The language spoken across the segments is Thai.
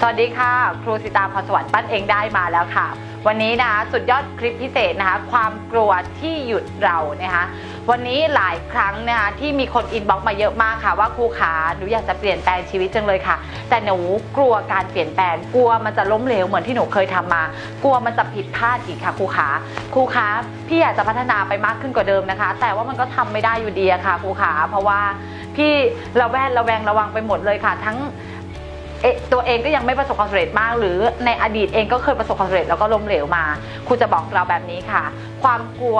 สวัสดีค่ะ ครูสิตาพรสวรรค์ปั้นเองได้มาแล้วค่ะ วันนี้นะคะสุดยอดคลิปพิเศษนะคะ ความกลัวที่หยุดเรานะคะวันนี้หลายครั้งนะคะที่มีคนอินบ็อกมาเยอะมากค่ะ ว่าครูขาหนูอยากจะเปลี่ยนแปลงชีวิตจังเลยค่ะ แต่หนูกลัวการเปลี่ยนแปลงกลัวมันจะล้มเหลวเหมือนที่หนูเคยทำมา กลัวมันจะผิดพลาดอีกค่ะครูขาครูขาพี่อยากจะพัฒนาไปมากขึ้นกว่าเดิมนะคะ แต่ว่ามันก็ทำไม่ได้อยู่ดีค่ะครูขาเพราะว่าพี่ระแวดระแวงระวังไปหมดเลยค่ะ ทั้ง เอ๊ะตัวเองก็ยังไม่ประสบความสำเร็จมาก หรือในอดีตเองก็เคยประสบความสำเร็จแล้วก็ล้มเหลวมา คุณจะบอกเราแบบนี้ค่ะ ความกลัว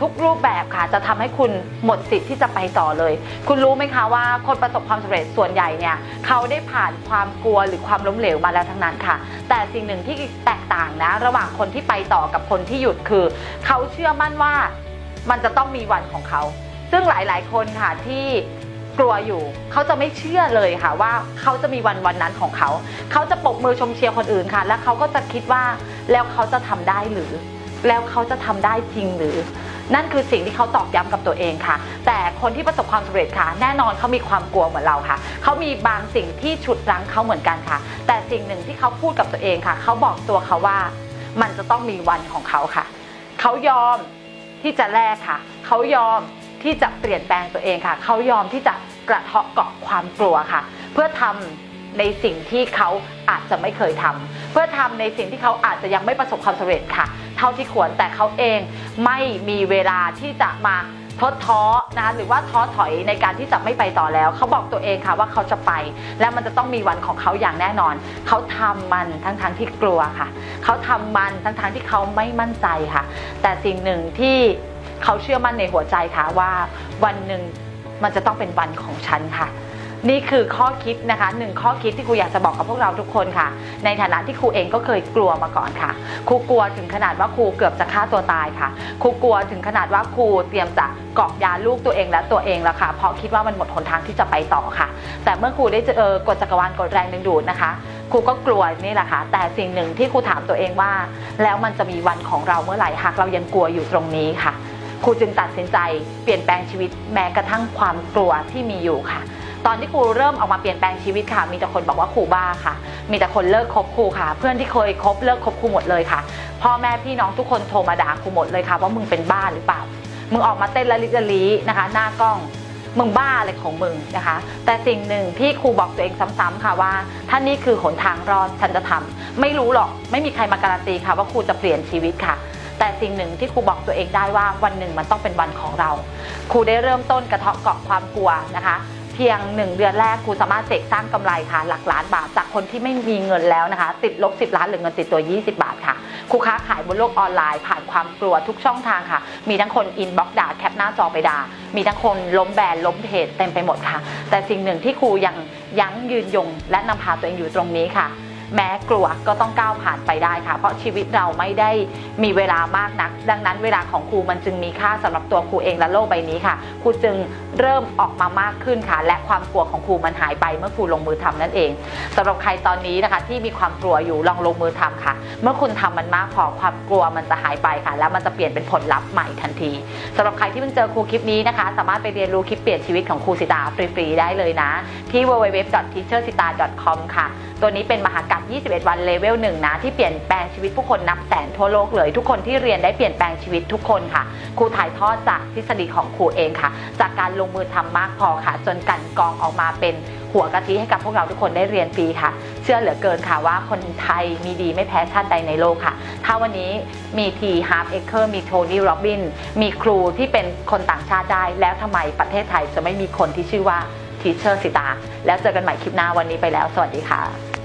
ทุกรูปแบบค่ะ จะทำให้คุณหมดสิทธิ์ที่จะไปต่อเลย คุณรู้ไหมคะว่าคนประสบความสำเร็จส่วนใหญ่เนี่ยเขาได้ผ่านความกลัวหรือความล้มเหลวมาแล้วทั้งนั้นค่ะ แต่สิ่งหนึ่งที่แตกต่างนะ ระหว่างคนที่ไปต่อกับคนที่หยุดคือ เขาเชื่อมั่นว่ามันจะต้องมีวันของเขา ซึ่งหลาย ๆ คนค่ะที่ กลัวอยู่ เขาจะไม่เชื่อเลยค่ะว่าเขาจะมีวันวันนั้นของเขา เขาจะปรบมือชมเชียร์คนอื่นค่ะ แล้วเขาก็จะคิดว่าแล้วเขาจะทำได้หรือ แล้วเขาจะทำได้จริงหรือ นั่นคือสิ่งที่เขาตอกย้ำกับตัวเองค่ะ แต่คนที่ประสบความสำเร็จค่ะ แน่นอนเขามีความกลัวเหมือนเราค่ะ เขามีบางสิ่งที่ฉุดรั้งเขาเหมือนกันค่ะ แต่สิ่งหนึ่งที่เขาพูดกับตัวเองค่ะ เขาบอกตัวเขาว่า มันจะต้องมีวันของเขาค่ะ เขายอมที่จะแลกค่ะ เขายอม ที่จะเปลี่ยนแปลงตัวเองค่ะ เขายอมที่จะกระเทาะเกาะความกลัวค่ะ เพื่อทำในสิ่งที่เขาอาจจะไม่เคยทำเพื่อทำในสิ่งที่เขาอาจจะยังไม่ประสบความสำเร็จค่ะ เท่าที่ควรแต่เขาเองไม่มีเวลาที่จะมาทดท้อนะคะหรือว่าท้อถอยในการที่จะไม่ไปต่อแล้ว เขาบอกตัวเองค่ะว่าเขาจะไป และมันจะต้องมีวันของเขาอย่างแน่นอน เขาทำมันทั้งๆที่กลัวค่ะ เขาทำมันทั้งๆที่เขาไม่มั่นใจค่ะ แต่สิ่งหนึ่งที่ เขาเชื่อมั่นในหัวใจค่ะว่าวันหนึ่งมันจะต้องเป็นวันของฉันค่ะ นี่คือข้อคิดนะคะหนึ่งข้อคิดที่ครูอยากจะบอกกับพวกเราทุกคนค่ะ ในฐานะที่ครูเองก็เคยกลัวมาก่อนค่ะครูกลัวถึงขนาดว่าครูเกือบจะฆ่าตัวตายค่ะครูกลัวถึงขนาดว่าครูเตรียมจะกอกยาลูกตัวเองและตัวเองแล้วค่ะ เพราะคิดว่ามันหมดหนทางที่จะไปต่อค่ะ แต่เมื่อครูได้เจอกฎจักรวาลกฎแรงดึงดูดนะคะครูก็กลัวนี่แหละค่ะ แต่สิ่งหนึ่งที่ครูถามตัวเองว่า แล้วมันจะมีวันของเราเมื่อไหร่หากเรายังกลัวอยู่ตรงนี้ค่ะ ครูจึงตัดสินใจเปลี่ยนแปลงชีวิตแม้กระทั่งความกลัวที่มีอยู่ค่ะ ตอนที่ครูเริ่มออกมาเปลี่ยนแปลงชีวิตค่ะ มีแต่คนบอกว่าครูบ้าค่ะ มีแต่คนเลิกคบครูค่ะ เพื่อนที่เคยคบเลิกคบครูหมดเลยค่ะ พ่อแม่พี่น้องทุกคนโทรมาด่าครูหมดเลยค่ะว่ามึงเป็นบ้าหรือเปล่า มึงออกมาเต้นละลิกละลีนะคะ หน้ากล้องมึงบ้าอะไรของมึงนะคะ แต่สิ่งหนึ่งที่ครูบอกตัวเองซ้ำๆค่ะว่าถ้านี่คือหนทางรอดฉันจะทำไม่รู้หรอก ไม่มีใครมาการันตีค่ะว่าครูจะเปลี่ยนชีวิตค่ะ สิ่งหนึ่งที่ครูบอกตัวเองได้ว่าวันหนึ่งมันต้องเป็นวันของเรา ครูได้เริ่มต้นกระเทาะเกาะความกลัวนะคะ เพียงหนึ่งเดือนแรกครูสามารถเสกสร้างกำไรค่ะ หลักล้านบาทจากคนที่ไม่มีเงินแล้วนะคะ ติดลบ 10 ล้านหรือเงินติดตัว 20 บาทค่ะครูค้าขายบนโลกออนไลน์ผ่านความกลัวทุกช่องทางค่ะ มีทั้งคนอินบ็อกด่าแคปหน้าจอไปด่า มีทั้งคนล้มแบรนด์ล้มเพจเต็มไปหมดค่ะ แต่สิ่งหนึ่งที่ครูยังยั้งยืนยง และนำพาตัวเองอยู่ตรงนี้ค่ะ แม้กลัวก็ต้องก้าวผ่านไปได้ค่ะ เพราะชีวิตเราไม่ได้มีเวลามากนัก ดังนั้นเวลาของครูมันจึงมีค่าสำหรับตัวครูเองและโลกใบนี้ค่ะครูจึงเริ่มออกมามากขึ้นค่ะ และความกลัวของครูมันหายไปเมื่อครูลงมือทำนั่นเองสำหรับใครตอนนี้นะคะ ที่มีความกลัวอยู่ลองลงมือทำค่ะ เมื่อคุณทำมันมากพอความกลัวมันจะหายไปค่ะ แล้วมันจะเปลี่ยนเป็นผลลัพธ์ใหม่ทันทีสำหรับใครที่เพิ่งเจอครูคลิปนี้นะคะ สามารถไปเรียนรู้คลิปเปลี่ยนชีวิตของครูสิตาฟรีๆได้เลยนะ ที่ www.teachersita.com ค่ะ ตัวนี้เป็นมหากรรม21 วันเลเวลหนึ่งนะ ที่เปลี่ยนแปลงชีวิตผู้คนนับแสนทั่วโลกเลย ทุกคนที่เรียนได้เปลี่ยนแปลงชีวิตทุกคนค่ะ ครูถ่ายทอดจากทฤษฎีของครูเองค่ะ จากการลงมือทำมากพอค่ะ จนกันกองออกมาเป็นหัวกะทิให้กับพวกเราทุกคนได้เรียนฟรีค่ะ เชื่อเหลือเกินค่ะว่าคนไทยมีดีไม่แพ้ชาติใดในโลกค่ะ ถ้าวันนี้มีทีฮาร์ปเอเคอร์มีโทนี่โรบิน มีครูที่เป็นคนต่างชาติได้ แล้วทำไมประเทศไทยจะไม่มีคนที่ชื่อว่าทีเชอร์สิตา แล้วเจอกันใหม่คลิปหน้าวันนี้ไปแล้ว สวัสดีค่ะ